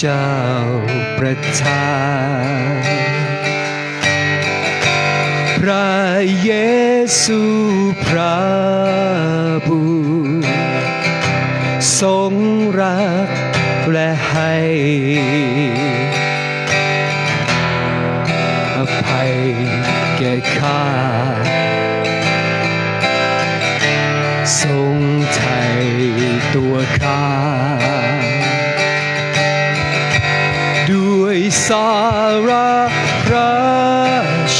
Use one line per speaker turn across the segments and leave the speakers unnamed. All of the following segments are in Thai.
เจ้าประทานพระเยซูพระบุตรทรงรักและให้ สารพระ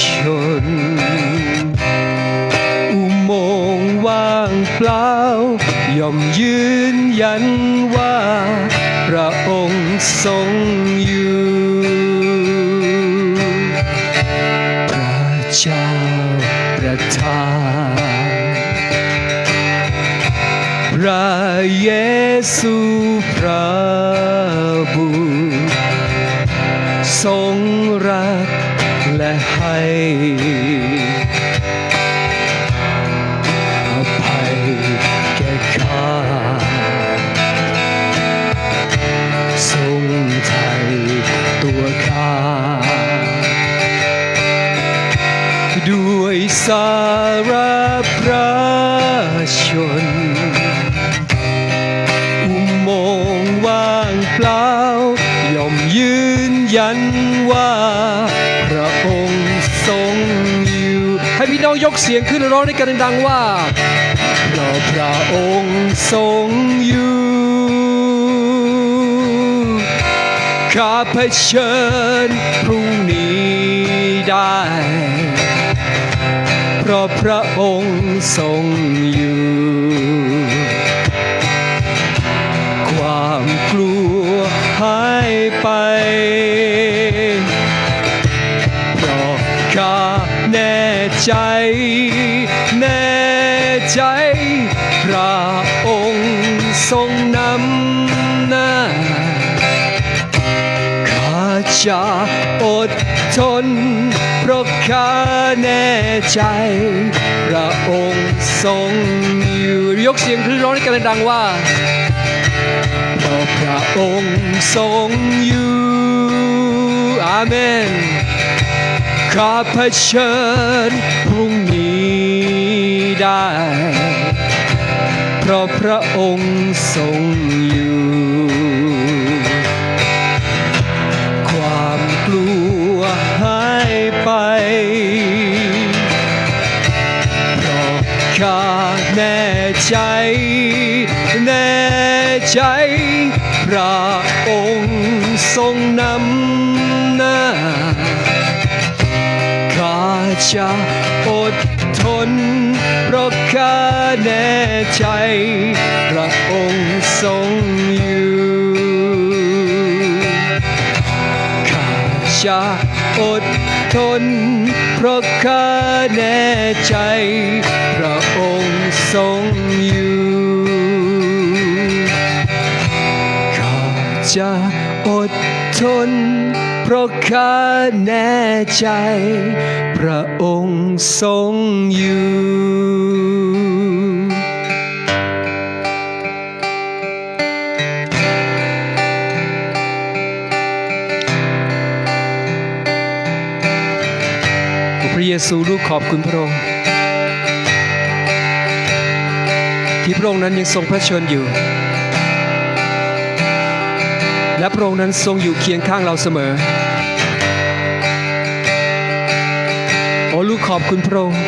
ชน อุโมงค์ว่างเปล่าย่อมยืนยันว่า พระองค์ทรงอยู่พระเจ้าประทานพระเยซูพระ ยกเสียงขึ้นร้องด้วยกันดังว่าเพราะพระองค์ทรงอยู่ข้าเผชิญพรุ่งนี้ได้ เพราะพระองค์ทรงอยู่ ใจ แน่ใจ พระองค์ทรงนำหน้า ข้าจะอดทน เพราะข้าแน่ใจ พระองค์ทรงอยู่ยกเสียงขึ้นร้องด้กันดังว่าเพราะพระองค์ทรงอยู่อาเมน ข้าเผชิญพรุ่งนี้ได้ เพราะพระองค์ทรงอยู่ ความกลัวหายไป เพราะข้าแน่ใจ แน่ใจพระ จะอดทนเพราะข้าแน่ใจ พระองค์ทรงอยู่ข้าจะอดทนเพราะข้าแน่ใจ พระองค์ทรงอยู่ข้าจะอดทนเพราะข้าแน่ใจ ระองค์ทรงอยู่พระเยซูลูกขอบคุณพระองค์ที่พระองค์นั้นยังทรงพระชนอยู่ และพระองค์นั้นทรงอยู่เคียงข้างเราเสมอ ลูกขอบคุณพระองค์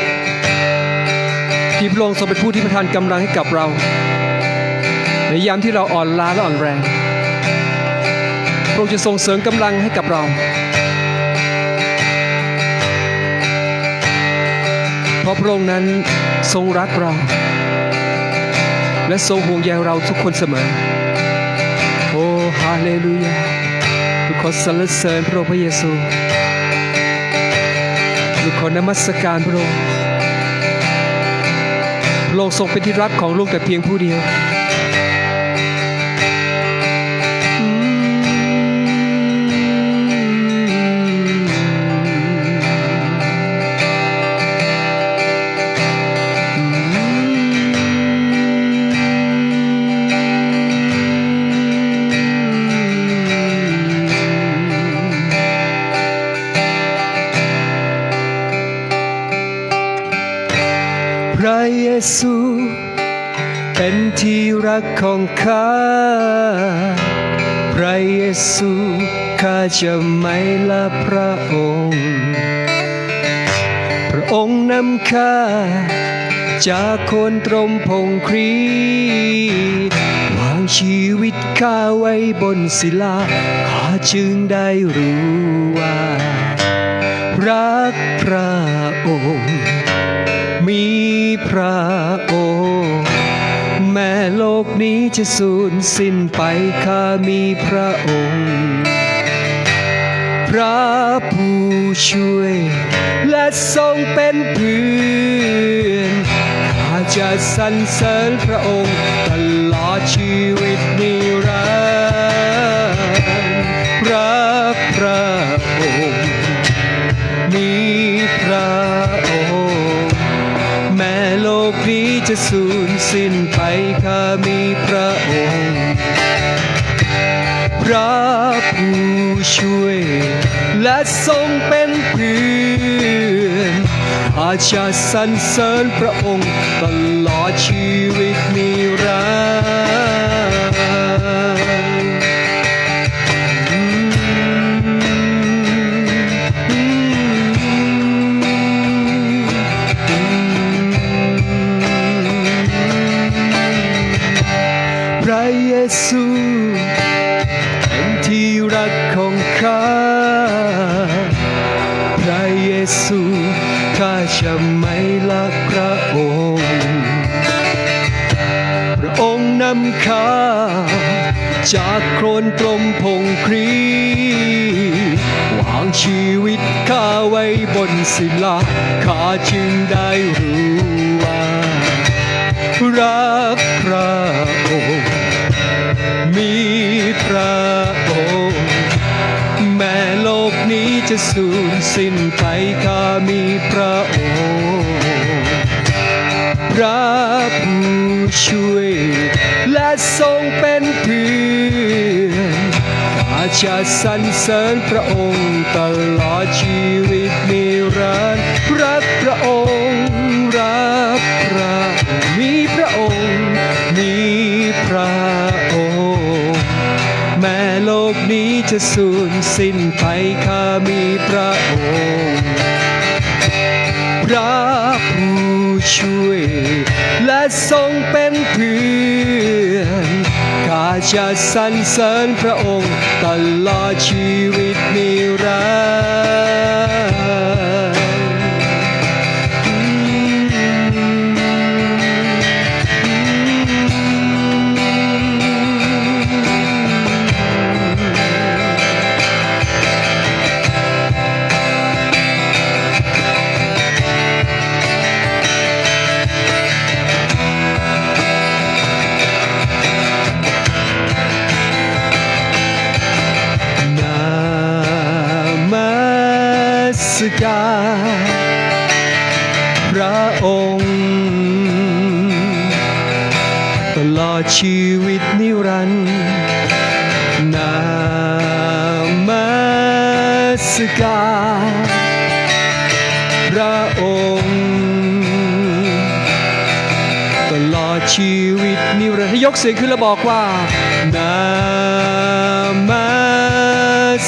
ที่พระองค์ทรงเป็นผู้ที่ประทานกำลังให้กับเรา ในยามที่เราอ่อนล้าและอ่อนแรงพระองค์จะทรงเสริมกำลังให้กับเรา เพราะพระองค์นั้นทรงรักเรา และทรงห่วงใยเราทุกคนเสมอ โอ้ฮาเลลูยาลูกขอสรรเสริญพระองค์พระเยซููกขอนมัสการพระองค์พระองค์ทรงเป็นที่รักของลูกแต่เพียงผู้เดียว ซู เป็นที่รักของข้า พระเยซูข้าจะไม่ละพระองค์ พระองค์นำข้า จากโคนตรมพงครีวางชีวิตข้าไว้บนศิลาข้าจึงได้รู้ว่า รักพระ ระองค์ แม้โลกนี้จะสูญสิ้นไปข้ามีพระองค์ พระผู้ช่วย และทรงเป็นเพื่อนข้าจะสรรเสริญพระองค์ตลอดชีวิตนิรันดร์รักพระ สูญสิ้นไปข้ามีพระองค์ พระผู้ช่วย และทรงเป็นเพื่อนอาชาสรรเสริญพระองค์ตลอดชีวิต เยซูเป็นที่รักของข้าพระเยซูข้าจะไม่ละพระองค์ พระองค์นำข้าจากโคลนตรมพงครีวางชีวิตข้าไว้บนศิลาข้าจึงได้รู้ว่ารักพระองค์ มีพระองค์ แม้โลกนี้จะสูญสิ้นไปข้ามีพระองค์พระผู้ช่วย และทรงเป็นเพื่อนข้าจะสรรเสริญพระองค์ตลอดชีวิตนิรันดร์รักพระองค์ จะสูญสิ้นไปข้ามีพระองค์พระผู้ช่วย และทรงเป็นเพื่อนข้าจะสรรเสริญพระองค์ตลอดชีวิตนิรันดร์ สการพระองค์ ตลอดชีวิตนิรันดร์ยกเสียงขึ้นแล้วบอกว่า นามั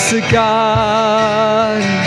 สการ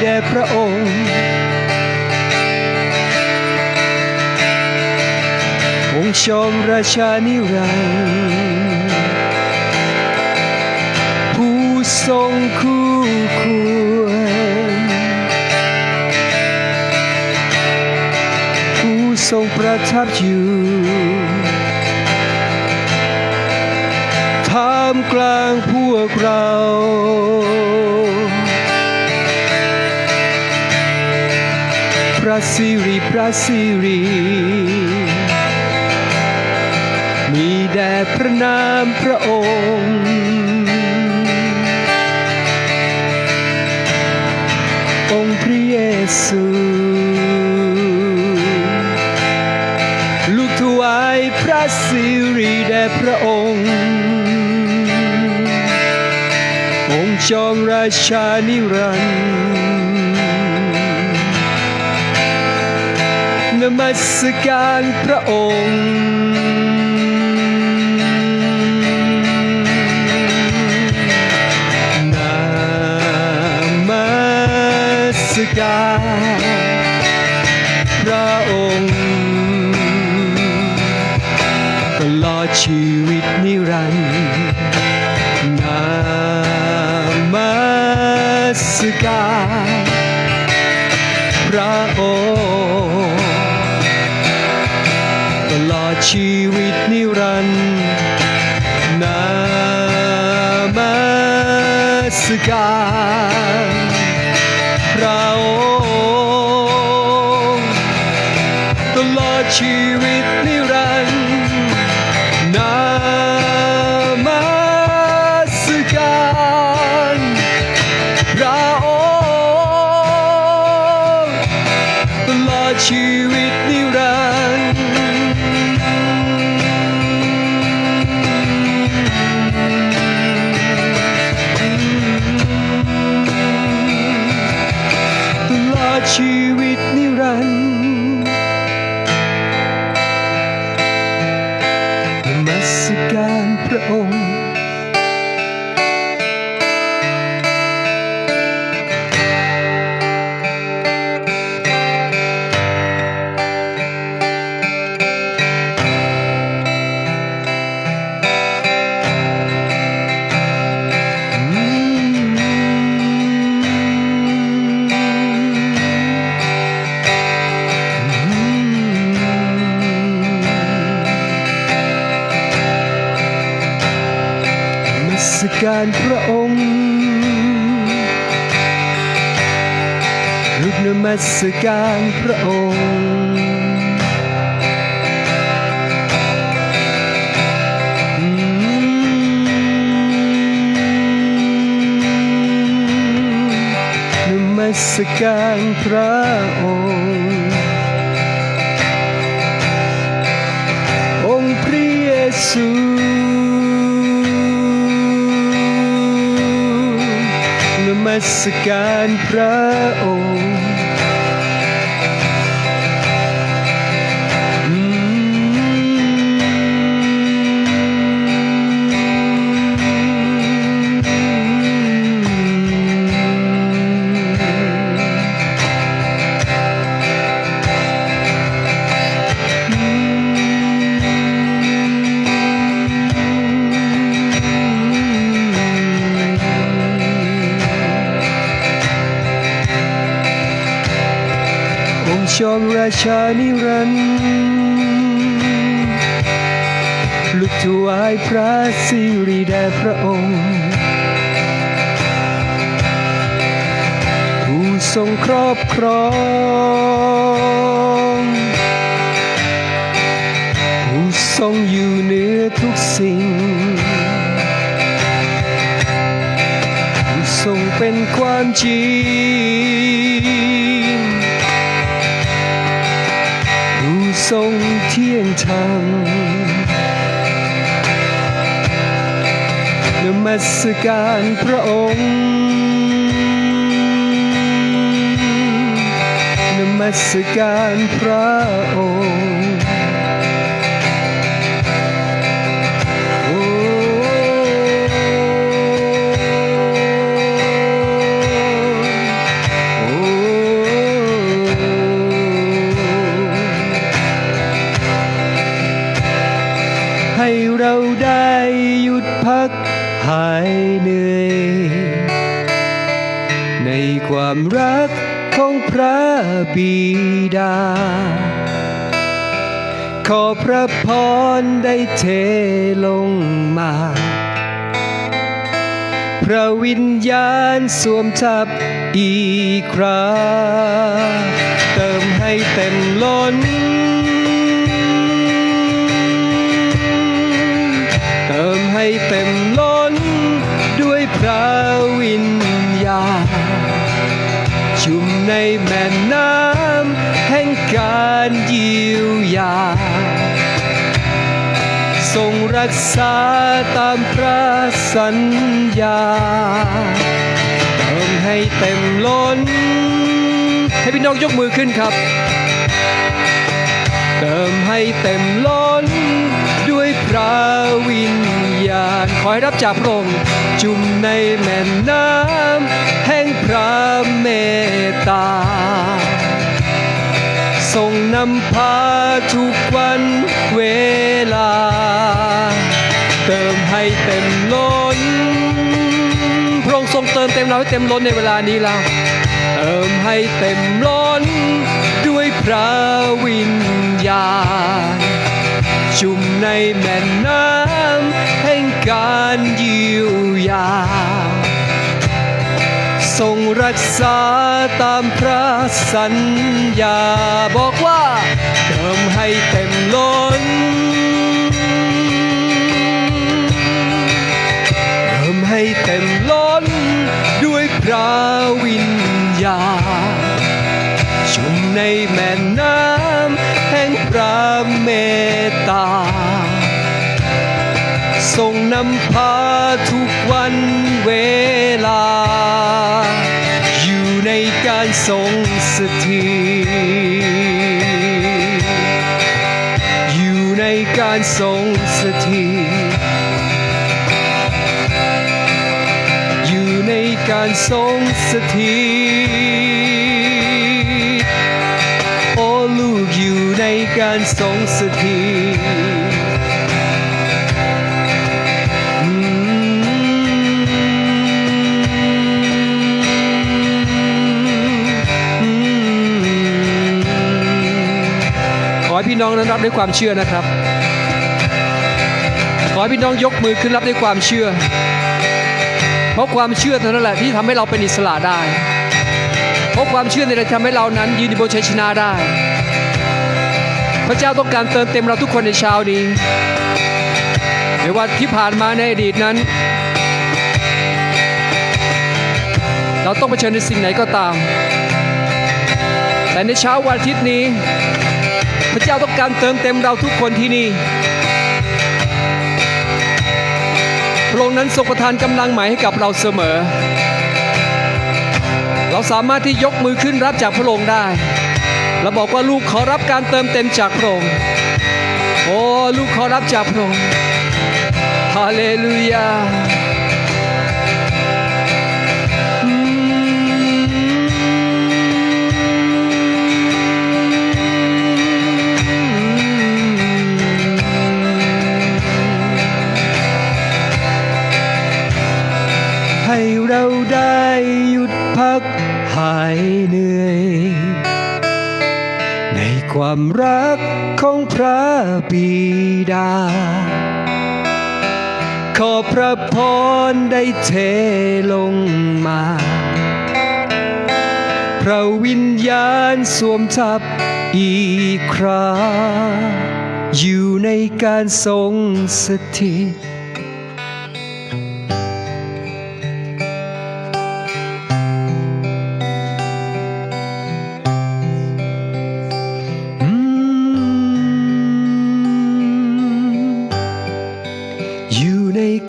แด่พระองค์ องค์ชมราชานิรันดร์ผู้ทรงคู่ควร ผู้ทรงประทับอยู่ท่ามกลางพวกเรา ระสิริพระสิริ มีแด่พระนามพระองค์ องค์พระเยซูลูกถวายพระสิริแด่พระองค์องค์จอมราชานิรันดร์ มัสการพระองค์ นามัสการพระองค์ ตลอดชีวิตนิรันดร์นามัสการ นิรั การพระองค์ลูกนมัสการพระองค์อืมนมัสการพระองค์ องค์พระเยซู สการพระองค์ ชานิรันดร์ลูกถวายพระสิริแด่พระองค์ ผู้ทรงครอบครอง ผู้ทรงอยู่เหนือทุกสิ่ง ผู้ทรงเป็นความจริง ทรงเที่ยงธรรมนมัสการพระองค์นมัสการพระองค์ รักของพระบิดา ขอพระพรได้เทลงมา พระวิญญาณสวมทับอีกคราเติมให้เต็มล้น เติมให้เต็มล้น ยา ทรงรักษาตามพระสัญญาเติมให้เต็มล้น ให้พี่น้องยกมือขึ้นครับ เติมให้เต็มล้น ด้วยพระวิญญาณ ขอให้รับจากพระองค์จุ่มในแม่น้ำแห่งพระเมตตา ทรงนำพาทุกวันเวลา เติมให้เต็มล้น พระองค์ทรงเติมเต็มเราให้เต็มล้นในเวลานี้แล้วเติมให้เต็มล้นด้วยพระวิญญาณจุ่มในแม่น้ำแห่งการเยียวยา ทรงรักษาตามพระสัญญา บอกว่าเติมให้เต็มล้น ทรงสถิตโอ้ลูกอยู่ในการทรงสถิตอืมขอให้พี่น้องนั้นรับด้วยความเชื่อนะครับ ขอให้พี่น้องยกมือขึ้นรับด้วยความเชื่อ เพราะความเชื่อเท่านั้นแหละที่ทำให้เราเป็นอิสระได้ เพราะความเชื่อในเราทำให้เรานั้นยืนบนชัยชนะได้ พระเจ้าต้องการเติมเต็มเราทุกคนในเช้านี้ไม่ว่าที่ผ่านมาในอดีตนั้น เราต้องเผชิญในสิ่งไหนก็ตาม แต่ในเช้าวันอาทิตย์นี้ พระเจ้าต้องการเติมเต็มเราทุกคนที่นี่ ระองค์นั้นทรงประทานกำลังใหม่ให้กับเราเสมอ เราสามารถที่ยกมือขึ้นรับจากพระองค์ได้และบอกว่าลูกขอรับการเติมเต็มจากพระองค์โอ้ลูกขอรับจากพระองค์ฮาเลลูยา ให้เราได้หยุดพักหายเหนื่อย ในความรักของพระบิดา ขอพระพรได้เทลงมา พระวิญญาณสวมทับอีกคราอยู่ในการทรงสถิต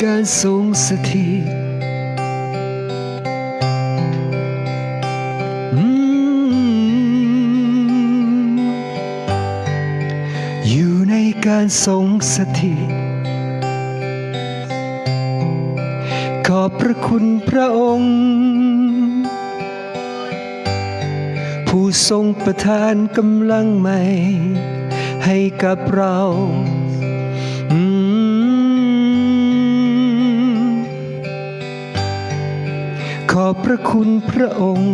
การทรงสถิตอืมอยู่ในการทรงสถิต ขอบพระคุณพระองค์ ผู้ทรงประทานกำลังใหม่ให้กับเรา ขอบพระคุณพระองค์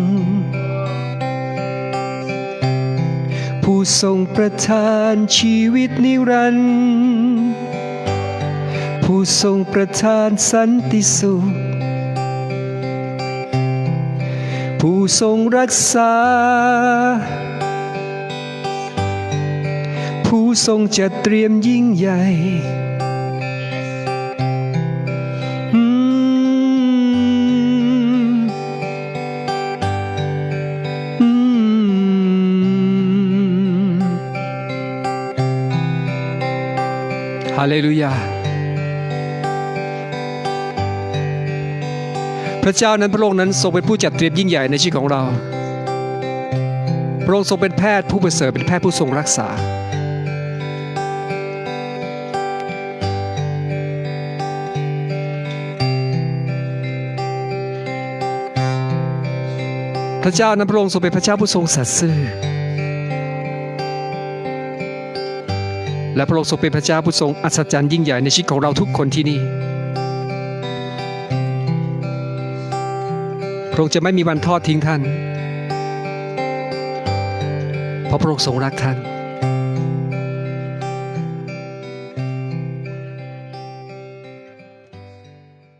ผู้ทรงประทานชีวิตนิรันดร์ผู้ทรงประทานสันติสุข ผู้ทรงรักษา ผู้ทรงจัดเตรียมยิ่งใหญ่าเลลูยา พระเจ้านั้นพระองค์นั้นทรงเป็นผู้จัดเตรียมยิ่งใหญ่ในชีวิตของเรา พระองค์ทรงเป็นแพทย์ผู้ประเสริฐเป็นแพทย์ผู้ทรงรักษา พระเจ้านั้นพระองค์ทรงเป็นพระเจ้าผู้ทรงสัตย์ซื่อ และพระองค์ทรงเป็นพระเจ้าผู้ทรงอัศจรรย์ยิ่งใหญ่ในชีวิตของเราทุกคนที่นี่ พระองค์จะไม่มีวันทอดทิ้งท่าน เพราะพระองค์ทรงรักท่าน